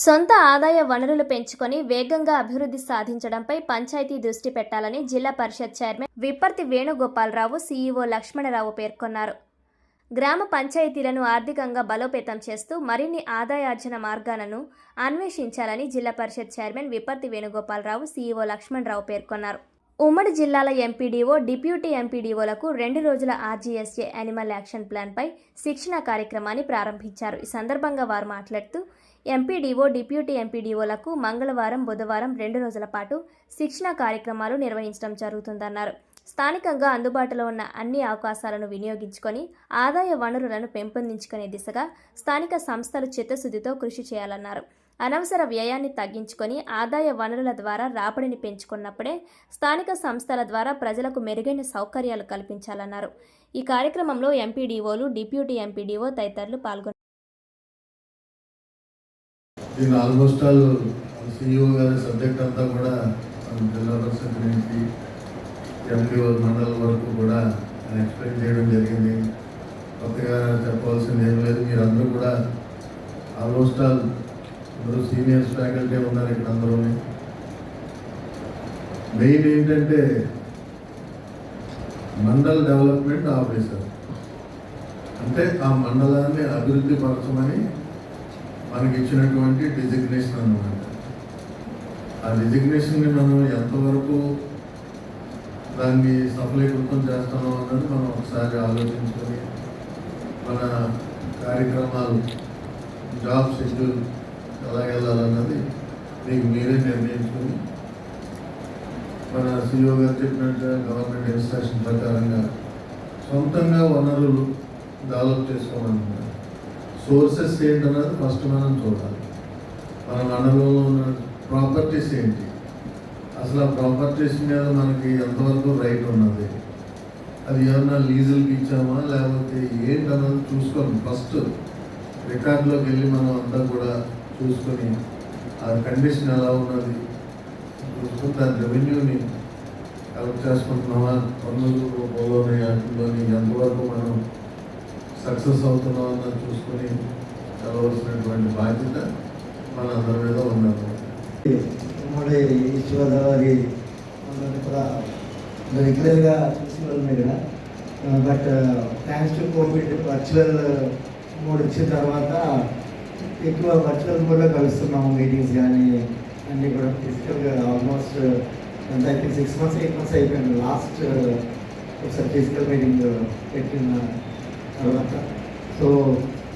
సొంత ఆదాయ వనరులు పెంచుకొని వేగంగా అభివృద్ధి సాధించడంపై పంచాయతీ దృష్టి పెట్టాలని జిల్లా పరిషత్ చైర్మన్ విప్పర్తి వేణుగోపాలరావు సీఈఓ లక్ష్మణరావు పేర్కొన్నారు. గ్రామ పంచాయతీలను ఆర్థికంగా బలోపేతం చేస్తూ మరిన్ని ఆదాయార్జన మార్గాలను అన్వేషించాలని జిల్లా పరిషత్ చైర్మన్ విప్పర్తి వేణుగోపాలరావు సీఈఓ లక్ష్మణరావు పేర్కొన్నారు. ఉమ్మడి జిల్లాల ఎంపీడీఓ డిప్యూటీ ఎంపీడీఓలకు రెండు రోజుల ఆర్జీఎస్ఏ యానిమల్ యాక్షన్ ప్లాన్పై శిక్షణ కార్యక్రమాన్ని ప్రారంభించారు. ఈ సందర్భంగా వారు మాట్లాడుతూ ఎంపీడీఓ డిప్యూటీ ఎంపీడీఓలకు మంగళవారం బుధవారం రెండు రోజుల పాటు శిక్షణ కార్యక్రమాలు నిర్వహించడం జరుగుతుందన్నారు. స్థానికంగా అందుబాటులో ఉన్న అన్ని అవకాశాలను వినియోగించుకొని ఆదాయ వనరులను పెంపొందించుకునే దిశగా స్థానిక సంస్థలు చిత్తశుద్ధితో కృషి చేయాలన్నారు. అనవసర వ్యయాన్ని తగ్గించుకొని ఆదాయ వనరుల ద్వారా రాబడిని పెంచుకున్నప్పుడే స్థానిక సంస్థల ద్వారా ప్రజలకు మెరుగైన సౌకర్యాలు కల్పించాలన్నారు. ఈ కార్యక్రమంలో ఎంపీడీఓలు డిప్యూటీ ఎంపీడీఓ తదితరులు పాల్గొన్నారు. నేను ఆల్మోస్ట్ ఆల్ సిఇఓ గారి సబ్జెక్ట్ అంతా కూడా జిల్లా పరిషత్ నుంచి ఎంపీఓ మండలం వరకు కూడా ఆయన ఎక్స్ప్లెయిన్ చేయడం జరిగింది. కొత్తగా చెప్పవలసింది ఏం లేదు. మీరందరూ కూడా ఆల్మోస్ట్ ఆల్ అందరూ సీనియర్స్ ఫ్యాకల్టీ ఉన్నారు ఇక్కడ అందరూ మెయిన్ ఏంటంటే మండల్ డెవలప్మెంట్ ఆఫీసర్ అంటే ఆ మండలాన్ని అభివృద్ధి పరచమని మనకి ఇచ్చినటువంటి డిజిగ్నేషన్ అనమాట ఆ డిజిగ్నేషన్ని మనం ఎంతవరకు దాన్ని సఫలీకృతం చేస్తున్నాం అన్నది మనం ఒకసారి ఆలోచించుకొని మన కార్యక్రమాలు జాబ్ షెడ్యూల్ ఎలా వెళ్ళాలన్నది మీకు మీరే నిర్ణయించుకొని మన సిఇఓ గారు చెప్పినట్టుగా గవర్నమెంట్ ఇన్స్ట్రక్షన్ ప్రకారంగా సొంతంగా వనరులు డెవలప్ చేసుకోమంటున్నారు సోర్సెస్ ఏంటన్నది ఫస్ట్ మనం చూడాలి. మన మండలంలో ఉన్న ప్రాపర్టీస్ ఏంటి? అసలు ఆ ప్రాపర్టీస్ మీద మనకి ఎంతవరకు రైట్ ఉన్నది? అది ఏమన్నా లీజులకి ఇచ్చామా? లేకపోతే ఏంటన్నది చూసుకోండి ఫస్ట్ రికార్డులోకి వెళ్ళి మనం అంతా కూడా చూసుకొని ఆ కండిషన్ ఎలా ఉన్నది? చూసుకుని దాని రెవెన్యూని కలెక్ట్ చేసుకుంటున్నామా? పన్నులు రూపంలోని వాటిలోని ఎంతవరకు మనం సక్సెస్ అవుతున్నాం అన్నది చూసుకొని చదవలసినటువంటి బాధ్యత మనందరి మీద ఉన్నది. ఉమ్మడి ఈస్ట్ కూడా రెగ్యులర్గా చూసేవాళ్ళం ఇక్కడ but thanks to Covid virtual mode వచ్చిన తర్వాత ఎక్కువ వర్చువల్ మోడ్లో కలుస్తున్నాము మీటింగ్స్ కానీ అన్నీ కూడా ఫిజికల్గా ఆల్మోస్ట్ ఎంత సిక్స్ మంత్స్ ఎయిట్ మంత్స్ అయిపోయింది. లాస్ట్ ఒకసారి ఫిజికల్ మీటింగ్ పెట్టిన తర్వాత. సో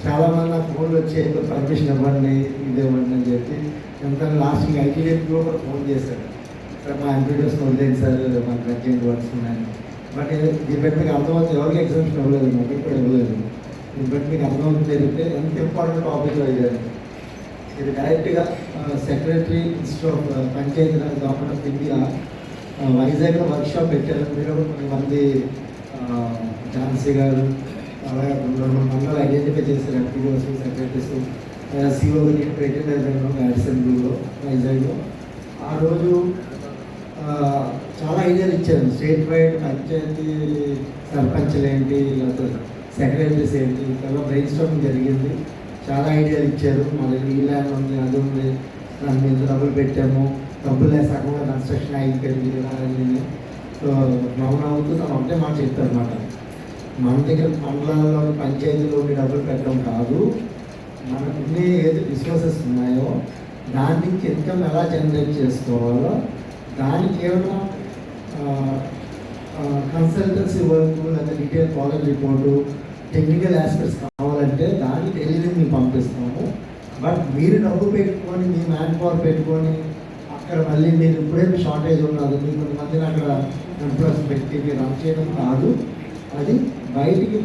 చాలామంది నాకు ఫోన్లు వచ్చి ఏదో పర్మిషన్ ఇవ్వండి ఇది ఇవ్వండి అని చెప్పి ఎంత లాస్ట్ ఐటీడీఎఫ్లో కూడా ఫోన్ చేశారు. సార్ మా ఎంపీడీఎస్ వదిలేదు సార్ మాకు అర్జెంట్ వర్క్స్ ఉన్నాయని. బట్ దీని బట్టి మీకు అర్థమవుతుంది ఎవరికి ఎగ్జామ్షన్ ఇవ్వలేదు మాకు ఇప్పుడు ఇవ్వలేదు. దీన్ని బట్టి మీకు అర్థమవుతుంది జరిగితే ఎంత ఇంపార్టెంట్ టాపిక్ అయ్యారు ఇది డైరెక్ట్గా secretary institute of panchayat raj government of India వైజాగ్లో వర్క్షాప్ పెట్టారు. మీరు కొంతమంది ఝాన్సీ గారు అలాగే రెండు మూడు మండలు ఐడెంటిఫై చేశారు. ఎంపీఓస్ సెక్రటరీస్ సిఓ పెట్టిన అసెంబ్లీలో వైజాగ్లో ఆ రోజు చాలా ఐడియాలు ఇచ్చారు. స్టేట్ వైడ్ పంచాయతీ సర్పంచ్లు ఏంటి లేకపోతే సెక్రటరీస్ ఏంటి చాలా బ్రెయిన్ స్టార్మింగ్ జరిగింది. చాలా ఐడియాలు ఇచ్చారు. మళ్ళీ దగ్గర ఈ ల్యాండ్ ఉంది అది ఉంది. దాని మీద డబ్బులు పెట్టాము. డబ్బులు లేక సగంగా కన్స్ట్రక్షన్ అయిపోయింది. అని సో మౌన అవుతూ తను ఒకటే మాట చెప్తారు అన్నమాట. మన దగ్గర మండలాల్లో పంచాయతీలో ఉండి డబ్బులు పెట్టడం కాదు. మనకున్న ఏది రిసోర్సెస్ ఉన్నాయో దాని నుంచి ఇన్కమ్ ఎలా జనరేట్ చేసుకోవాలో దానికి ఏమైనా కన్సల్టెన్సీ వర్క్ లేదా detail college report technical aspects కావాలంటే దానికి ఢిల్లీ మేము పంపిస్తాము. బట్ మీరు డబ్బు పెట్టుకొని మీ మ్యాన్ పవర్ పెట్టుకొని అక్కడ మళ్ళీ మీరు ఇప్పుడే షార్టేజ్ ఉన్నది మీకు కొంతమందిని అక్కడ ఎంప్లాయ్స్ పెట్టి మీరు రన్ చేయడం కాదు. అది బయటికి